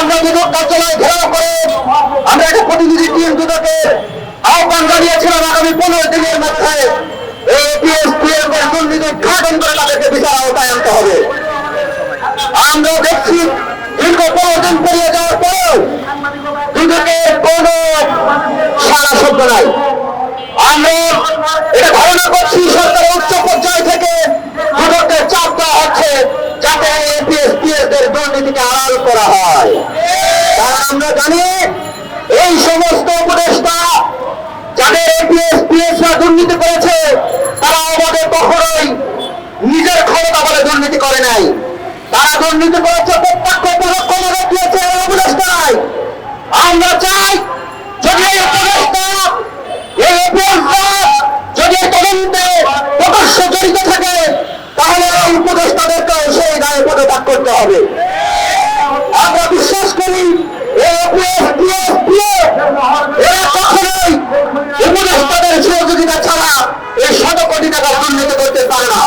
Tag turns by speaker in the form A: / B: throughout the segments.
A: আমরা কার্যালয় ঘেরাও করে, আমরা একটা প্রতিনিধি টিম দুদকে আহ্বান জানিয়েছিলাম আগামী পনেরো দিনের মধ্যে দেখছি কোনো সারা শব্দ নাই। আমরা এটা ধারণা করছি সরকারের উচ্চ আমরা জানি এই সমস্ত উপদেষ্টা যাদের এপিএসপিএস রা দুর্নীতি করেছে, তারা আমাদের কখনোই নিজের ক্ষমতা বলে দুর্নীতি করে নাই। তারা দুর্নীতি করেছে, প্রত্যক্ষ দিয়েছে উপদেষ্টায় আমরা চাই যদি এই উপদেষ্টা এই উপদেষ্টা যদি তদন্তে প্রকাশ্য জড়িত থাকে, তাহলে উপদেষ্টাদেরকেও সেই দায়ে পদত্যাগ করতে হবে আমরা বিশ্বাস করি এই OPS, এরা কখনোই সহযোগিতা ছাড়া এই শত কোটি টাকা দুর্নীতি করতে পারে না।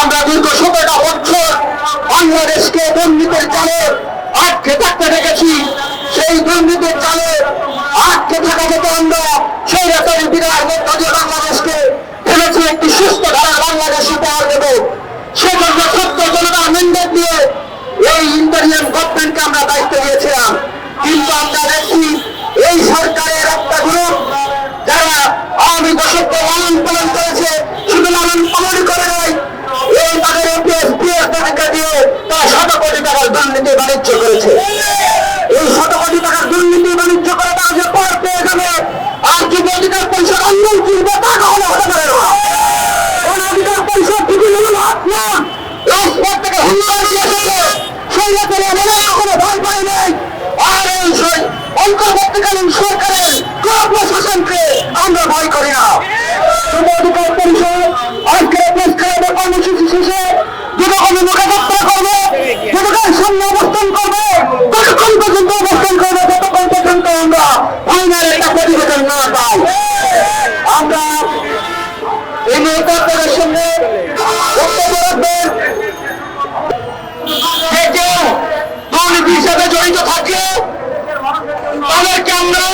A: আমরা দীর্ঘ সতেরোটা বছর বাংলাদেশকে দুর্নীতির জালে আটকে থাকতে দেখেছি। সেই দুর্নীতির জালে আটকে থাকা থেকে আমরা সেই রকম বিদায়ের মধ্য দিয়ে বাংলাদেশকে ফেলেছি একটি সুস্থ ধারা বাংলাদেশ উপহার দেব। সেজন্য সত্য জনতার মেন্ডেট দিয়ে এই ইন্টারিয়াম গভর্নমেন্টকে আমরা দায়িত্ব দিয়েছিলাম। কিন্তু আমরা দেখছি এই যারা দশক লালন পালন করে নাই এই দিয়ে তারা শত কোটি টাকার দুর্নীতি বাণিজ্য করেছে। এই শত কোটি টাকার দুর্নীতি বাণিজ্য করে তারা যে পর পেয়ে যাবে, আর কি অধিকার পরিষদ আন্দোলন কিনবে তা কখনো হতে পারে না। কোন অধিকার পরিষদ বিভিন্ন হলো আপনার রাজপথ থেকে হুল্লা দিয়ে এসেছে সেই রকম মনে কোনো ভয় পায় নাই। আর এই অন্তর্বর্তীকালীন সরকারের কোন প্রশাসনকে আমরা ভয় করি না যুব অধিকার পরিষদ আজকে প্রেস ক্লাবের কর্মসূচি শেষে মুখে করবে যুবকের সামনে অবস্থান করবে, ততক্ষণ পর্যন্ত অবস্থান করবে, ততক্ষণ পর্যন্ত আমরা ফাইনাল একটা প্রতিবেদন না পাই। আমরা এই মুহূর্তে আপনাদের সঙ্গে বক্তব্য রাখবেন জড়িত থাকলে তাদেরকে আমরা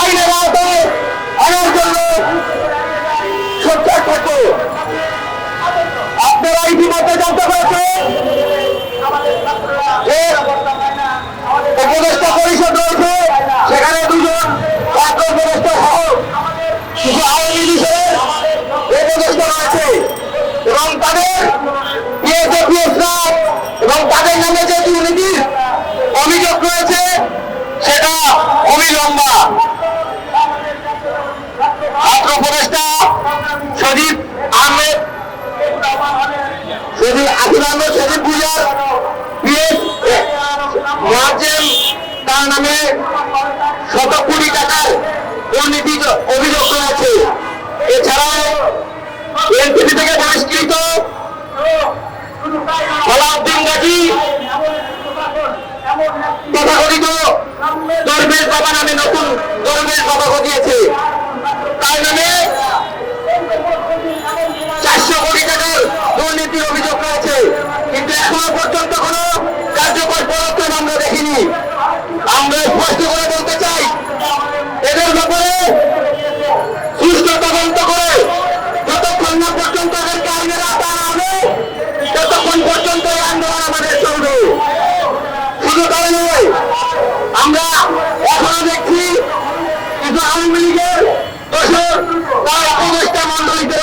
A: আইনের আওতায় সেটা খুবই লম্বা ছাত্র উপদেষ্টা সজীব আহমেদ, সজীব আকিব আহমেদ, সজীব পূজার মোয়াজ্জেম তার নামে শত কোটি টাকার দুর্নীতি অভিযোগ রয়েছে। এছাড়াও এনপিপি থেকে বহিষ্কৃত সালাউদ্দিন গাজী তথাকথিত দরবেশ বাবা নামে নতুন দরবেশ বাবা ঘটিয়েছে। তার নামে চারশো কোটি টাকার দুর্নীতির অভিযোগ রয়েছে। কিন্তু এখনও পর্যন্ত কোনো কার্যকর পদক্ষেপ আমরা দেখিনি। আমরা স্পষ্ট করে বলতে চাই, এদের ব্যাপারে সুষ্ঠু তদন্ত করে আমরা এখনও দেখছি কিছু আওয়ামী লীগের দোষর তার অপদেষ্টা মন্ডলীতে